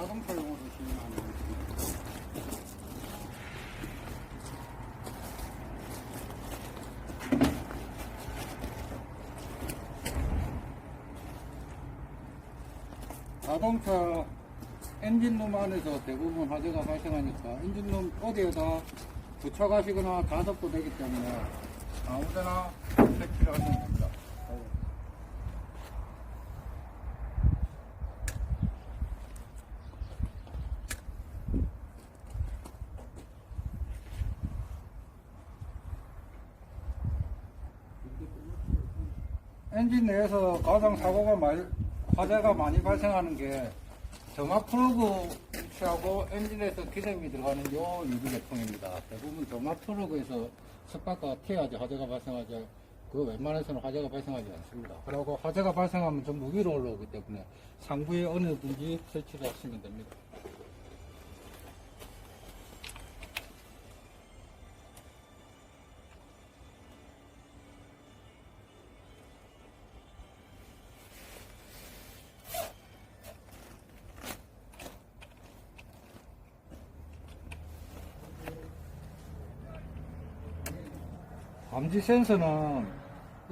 자동차용으로 시행하는 것입니다. 자동차 엔진룸 안에서 대부분 화재가 발생하니까 엔진룸 어디에다 부착하시거나 가섭도 되기 때문에 아무데나 설치를 하시면 됩니다. 엔진 내에서 가장 사고가 많이, 화재가 많이 발생하는 게 점화 플러그 위치하고 엔진에서 기름이 들어가는 요 유비 계통입니다. 대부분 점화 플러그에서 스파크가 튀어야지 화재가 발생하지 그 웬만해서는 화재가 발생하지 않습니다. 그리고 화재가 발생하면 전부 위로 올라오기 때문에 상부에 어느든지 설치를 하시면 됩니다. 감지 센서는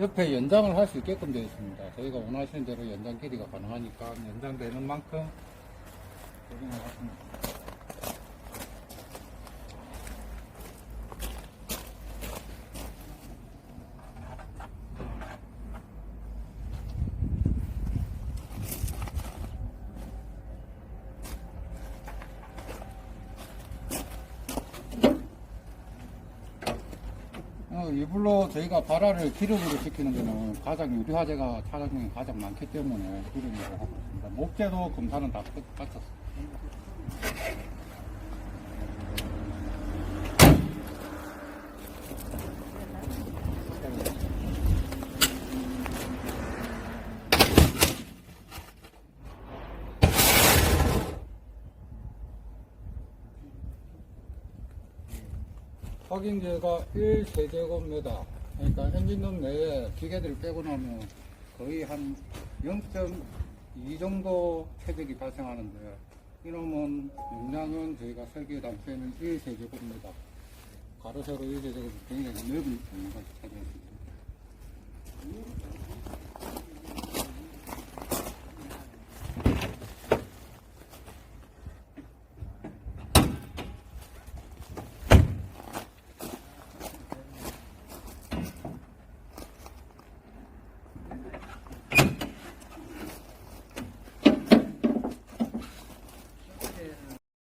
옆에 연장을 할 수 있게끔 되어 있습니다. 저희가 원하시는 대로 연장 길이가 가능하니까 연장되는 만큼 적용을 하십니다. 어, 이불로 저희가 발화를 기름으로 시키는 데는 가장 유리 화재가 차량 중에 가장 많기 때문에 기름으로 하고 있습니다. 목재도 검사는 다 끝- 마쳤습니다. 확인제가 1세제곱미터 그러니까 엔진룸 내에 기계들을 빼고 나면 거의 한 0.2 정도 체적이 발생하는데 이놈은 용량은 저희가 설계 당시에는 1세제곱미터 가로 세로 1세제곱 굉장히 넓은 공간을 차지했습니다.